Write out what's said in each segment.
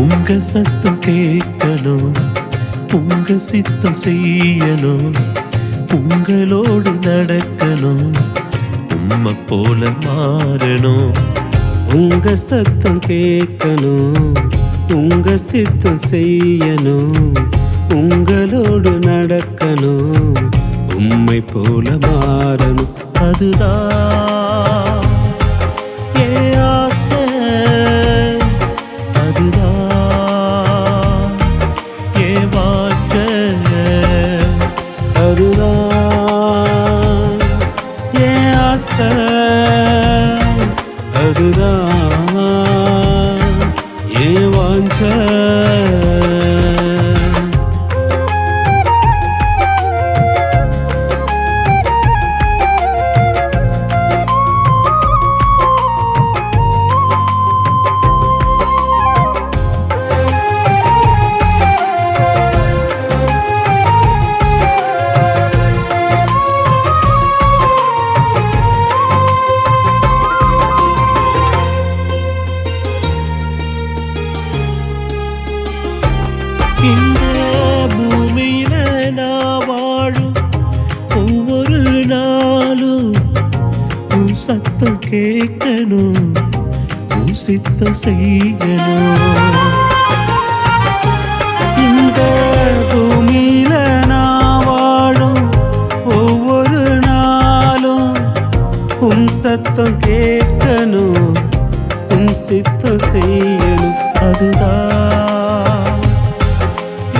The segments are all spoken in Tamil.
உங்க சத்தம் கேட்கணும் உங்க சித்தம் செய்யணும் உங்களோடு நடக்கணும் உம்மை போல மாறணும். உங்க சத்தம் கேட்கணும் உங்க சித்தம் செய்யணும் உங்களோடு நடக்கணும் உம்மை போல மாறணும். அதுதான் 曾 சித்தம் செய்யணும். இந்த பூமியில நான் வாழும் ஒவ்வொரு நாளும் உன் சத்தம் கேட்கணும் உன் சித்தம் செய்யணும். அதுதான்.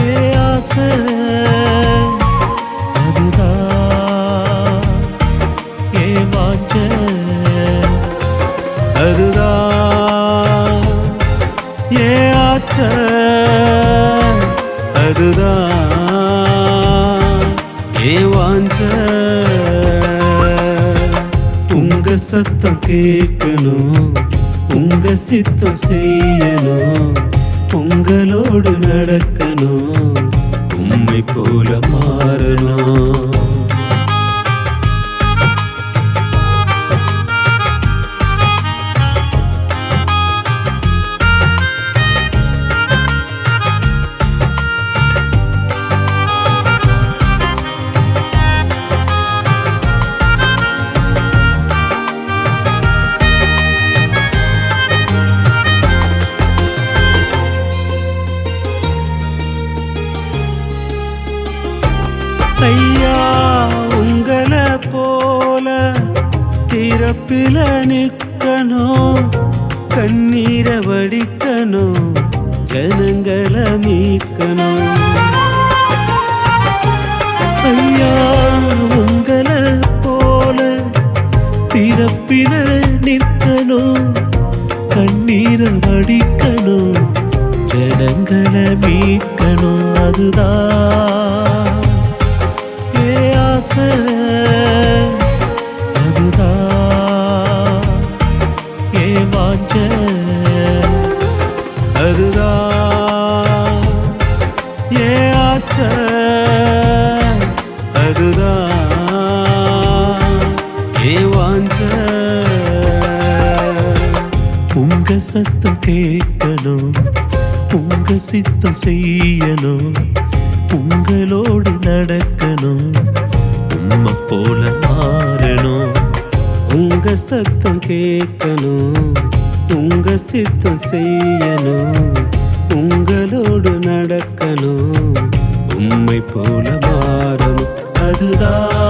ஏ ஆசை. அதுதான் உங்க சத்தம் கேட்கணும். உங்க சித்தம் செய்யணும். உங்களோடு நடக்க ஐயா உங்களை போல திறப்பில நிற்கணும் கண்ணீரை வடிக்கணும் ஜனங்களை மீட்கணும் ஐயா உங்களை போல திறப்பில நிற்கணும் கண்ணீரை வடிக்கணும் ஜனங்களை மீட்கணும் அதுதான் ஆசை அதுதான் என் வாஞ்சை. அதுதான் என் ஆசை. அதுதான் என் வாஞ்சை. உங்க சத்தம் கேட்கணும் உங்க சித்தம் செய்யணும் உங்களோடு நடக்கணும் அம்மா போல மாறணும். உங்க சத்தம் கேட்கணும். உங்க சித்தம் செய்யணும். உங்களோடு நடக்கணும். உண்மை போல மாறணும். அதுதான்